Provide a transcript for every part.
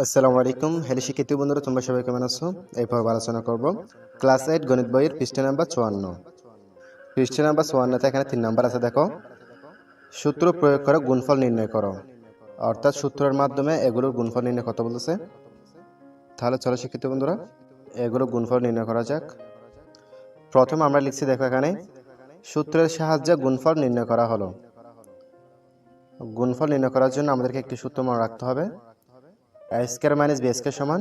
আসসালামু আলাইকুম। হ্যালো শিক্ষিত বন্ধুরা, তোমরা সবাই কেমন আছো? এই পর্ব আলোচনা করব। ক্লাস এইট, গণিত বইয়ের পৃষ্ঠা নাম্বার চুয়ান্ন। পৃষ্ঠা নাম্বার চুয়ান্নতে এখানে তিন নাম্বার আছে, দেখো। সূত্র প্রয়োগ করে, গুণফল নির্ণয় করো। অর্থাৎ সূত্রের মাধ্যমে এগুলোর গুণফল নির্ণয় কত বলতেছে? তাহলে চলো শিক্ষিত বন্ধুরা এগুলো গুণফল নির্ণয় করা যাক। প্রথম আমরা লিখছি, দেখো এখানে, সূত্রের সাহায্যে গুণফল নির্ণয় করা হলো। গুণফল নির্ণয় করার জন্য আমাদেরকে একটি সূত্র মনে রাখতে হবে। A square minus B square সমান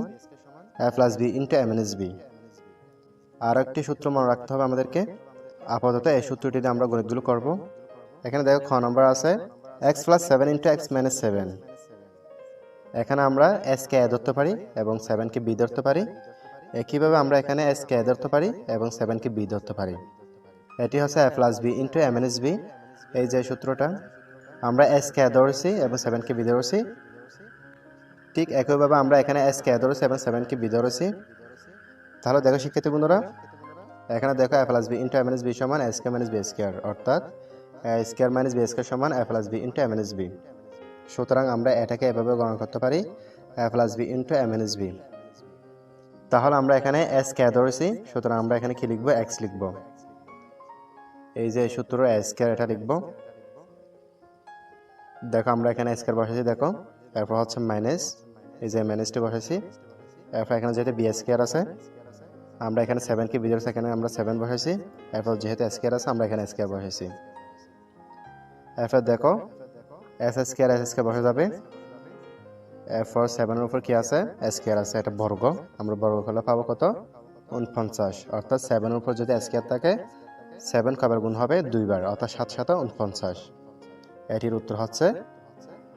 A plus B into M NS B আর একটি সূত্র মনে রাখতে হবে আমাদেরকে। আপাতত এই সূত্রটি দিয়ে আমরা গণিতগুলো করব। এখানে দেখো খ নম্বর আছে X plus seven into X minus seven এখানে আমরা এস কে এ ধরতে পারি এবং সেভেনকে বি ধরতে পারি। একইভাবে আমরা এখানে এস কে এ ধরতে পারি এবং সেভেনকে বি ধরতে পারি। এটি হচ্ছে A plus B into M B এই যে সূত্রটা, আমরা এস কে ধরেছি এবং সেভেনকে বি ধরেছি। ঠিক একইভাবে আমরা এখানে এস কে ধরেছি এবং সেভেনকে বি ধরেছি। তাহলে দেখো শিক্ষার্থী বন্ধুরা, এখানে দেখো A plus B into M NS B সমান S K minus B square অর্থাৎ A square minus B square সমান A plus B into M NS B সুতরাং আমরা এটাকে এভাবে গণনা করতে পারি A plus B into M NS B তাহলে আমরা এখানে এস কে ধরেছি, সুতরাং আমরা এখানে কি লিখব? এক্স লিখব। এই যে সূত্র এস কে এটা লিখব। দেখো আমরা এখানে স্কোয়ার বসেছি দেখো। এরপর হচ্ছে মাইনাস এই যে মাইনাসটি বসেছি এরপর এখানে যেহেতু বি স্কোয়ার আছে, আমরা এখানে সেভেনকে বিজোর এখানে আমরা সেভেন বসেছি এরপর যেহেতু স্কোয়ার আছে, আমরা এখানে স্কোয়ার বসেছি এরপর দেখো এস স্কোয়ার এস স্কোয়ার বসে যাবে। এরপর সেভেনের উপর কি আছে? স্কোয়ার আছে, এটা বর্গ। আমরা বর্গ করলে পাবো কত? উনপঞ্চাশ। অর্থাৎ সেভেনের উপর যদি স্কোয়ার থাকে সেভেন কবার গুণ হবে? দুইবার। অর্থাৎ সাত সাত উনপঞ্চাশ। এটির উত্তর হচ্ছে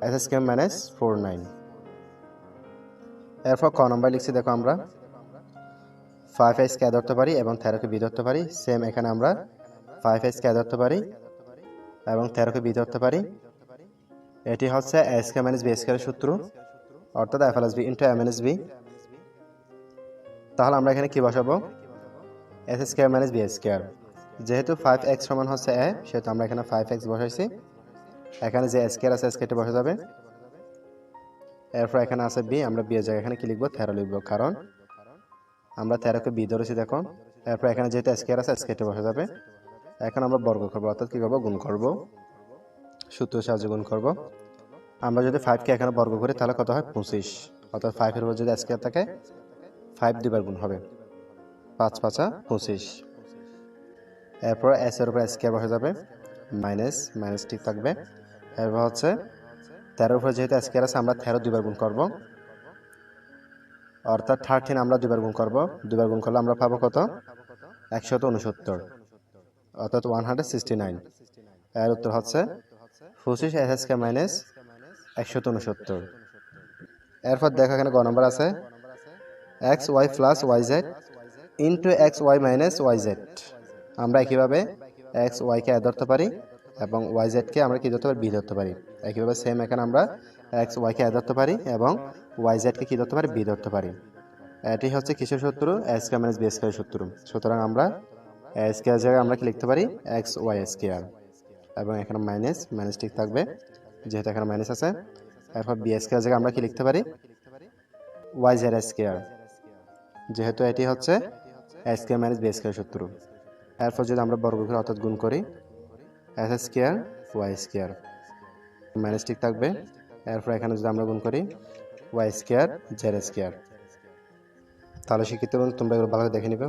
S S K minus four nine. এরপর ক নম্বর লিখছি, দেখো আমরা। ফাইভ এস কে ধরতে পারি এবং তেরোকে বি ধরতে পারি। সেম এখানে আমরা ফাইভ এস কে ধরতে পারি এবং তেরোকে বি ধরতে পারি। এটি হচ্ছে S K minus B S স্কোয়ারের সূত্র, অর্থাৎ F L S B into M N S B তাহলে আমরা এখানে কি বসাবো? S square minus B S square যেহেতু ফাইভ এক্স সমান হচ্ছে এ সেহেতু আমরা এখানে ফাইভ এক্স বসাইছি। এখানে যে স্কেয়ার আছে স্কেয়ারটি বসে যাবে। এরপর এখানে আছে বি আমরা বি এর জায়গায় এখানে কি লিখব? তেরো লিখব। কারণ আমরা তেরোকে বি ধরেছি, দেখো। এরপর এখানে যেহেতু স্কেয়ার আছে স্কেয়ারটি বসে যাবে। এখন আমরা বর্গ করব, অর্থাৎ কী করব? গুণ করব। সূত্র সাহায্যে গুণ করব। আমরা যদি ফাইভকে এখানে বর্গ করি, তাহলে কত হয়? পঁচিশ। অর্থাৎ ফাইভের উপর যদি স্কেয়ার থাকে ফাইভ দুবার গুণ হবে। পাঁচ পাঁচা পঁচিশ। এরপর এস এর উপর স্কেয়ার বসে যাবে। মাইনাস মাইনাস ঠিক থাকবে। এরপর হচ্ছে তেরোর উপরে যেহেতু স্কেয়ার আছে, আমরা তেরো দুবার গুণ করব। অর্থাৎ থার্টিন আমরা দুবার গুণ করব। দুবার গুণ করলে আমরা পাবো কত? একশত উনসত্তর। অর্থাৎ ওয়ান হান্ড্রেড সিক্সটি নাইন এর উত্তর হচ্ছে পঁচিশ এস এস কে মাইনাস একশত উনসত্তর। এরপর দেখো এখানে গ নম্বর আছে। X Y plus Y Z into X Y minus Y Z. আমরা একইভাবে এক্স ওয়াইকে ধরতে পারি? এবং ওয়াই জেডকে আমরা কী ধরতে পারি? বি ধরতে পারি। একইভাবে সেম এখানে আমরা এক্স ওয়াইকে এ ধরতে পারি এবং ওয়াই জেডকে কী ধরতে পারি? বি ধরতে পারি। এটি হচ্ছে কিসের শত্রু? X K minus B square শত্রু। সুতরাং আমরা এস কে জায়গায় আমরা কি লিখতে পারি? এক্স ওয়াই স্কোয়ার এবং এখানে মাইনাস মাইনাস ঠিক থাকবে, যেহেতু এখানে মাইনাস আছে। এরপর বি স্কোয়ার জায়গায় আমরা কি লিখতে পারি? ওয়াই জেড স্কোয়ার যেহেতু এটি হচ্ছে S K minus B square শত্রু। এরপর যদি আমরা বর্গ অর্থাৎ গুণ করি S square Y square minus থাকবে। এরপর এখানে যদি আমরা গুণ করি ওয়াই স্কোয়ার জেড স্কোয়ার তাহলে শিক্ষিত তোমরা এগুলো ভালো দেখে নিবে।